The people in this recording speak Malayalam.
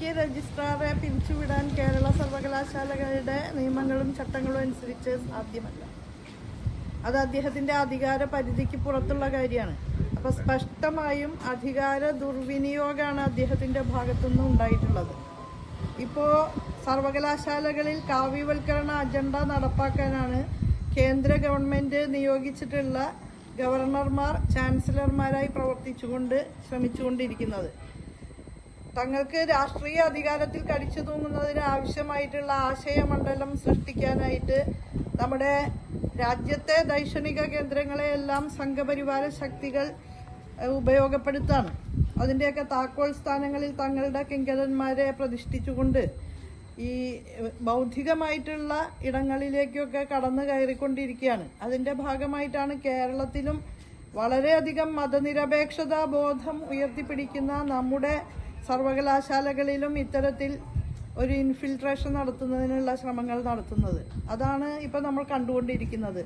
ജോലിക്ക് രജിസ്ട്രാറെ പിരിച്ചുവിടാൻ കേരള സർവകലാശാലകളുടെ നിയമങ്ങളും ചട്ടങ്ങളും അനുസരിച്ച് സാധ്യമല്ല. അത് അദ്ദേഹത്തിന്റെ അധികാര പരിധിക്ക് പുറത്തുള്ള കാര്യമാണ്. അപ്പോൾ സ്പഷ്ടമായും അധികാര ദുർവിനിയോഗമാണ് അദ്ദേഹത്തിന്റെ ഭാഗത്തുനിന്ന് ഉണ്ടായിട്ടുള്ളത്. ഇപ്പോ സർവകലാശാലകളിൽ കാവ്യവൽക്കരണ അജണ്ട നടപ്പാക്കാനാണ് കേന്ദ്ര ഗവൺമെന്റ് നിയോഗിച്ചിട്ടുള്ള ഗവർണർമാർ ചാൻസലർമാരായി പ്രവർത്തിച്ചുകൊണ്ട് ശ്രമിച്ചുകൊണ്ടിരിക്കുന്നത്. തങ്ങൾക്ക് രാഷ്ട്രീയ അധികാരത്തിൽ കടിച്ചു തൂങ്ങുന്നതിന് ആവശ്യമായിട്ടുള്ള ആശയമണ്ഡലം സൃഷ്ടിക്കാനായിട്ട് നമ്മുടെ രാജ്യത്തെ ദൈക്ഷണിക കേന്ദ്രങ്ങളെയെല്ലാം സംഘപരിവാര ശക്തികൾ ഉപയോഗപ്പെടുത്താണ്. അതിന്റെയൊക്കെ താക്കോൽ സ്ഥാനങ്ങളിൽ തങ്ങളുടെ കിങ്കരന്മാരെ പ്രതിഷ്ഠിച്ചുകൊണ്ട് ഈ ബൗദ്ധികമായിട്ടുള്ള ഇടങ്ങളിലേക്കൊക്കെ കടന്നു കയറിക്കൊണ്ടിരിക്കുകയാണ്. അതിന്റെ ഭാഗമായിട്ടാണ് കേരളത്തിലും വളരെയധികം മതനിരപേക്ഷതാ ബോധം ഉയർത്തിപ്പിടിക്കുന്ന നമ്മുടെ സർവകലാശാലകളിലും ഇത്തരത്തിൽ ഒരു ഇൻഫിൽട്രേഷൻ നടത്തുന്നതിനുള്ള ശ്രമങ്ങൾ നടത്തുന്നത്. അതാണ് ഇപ്പം നമ്മൾ കണ്ടുകൊണ്ടിരിക്കുന്നത്.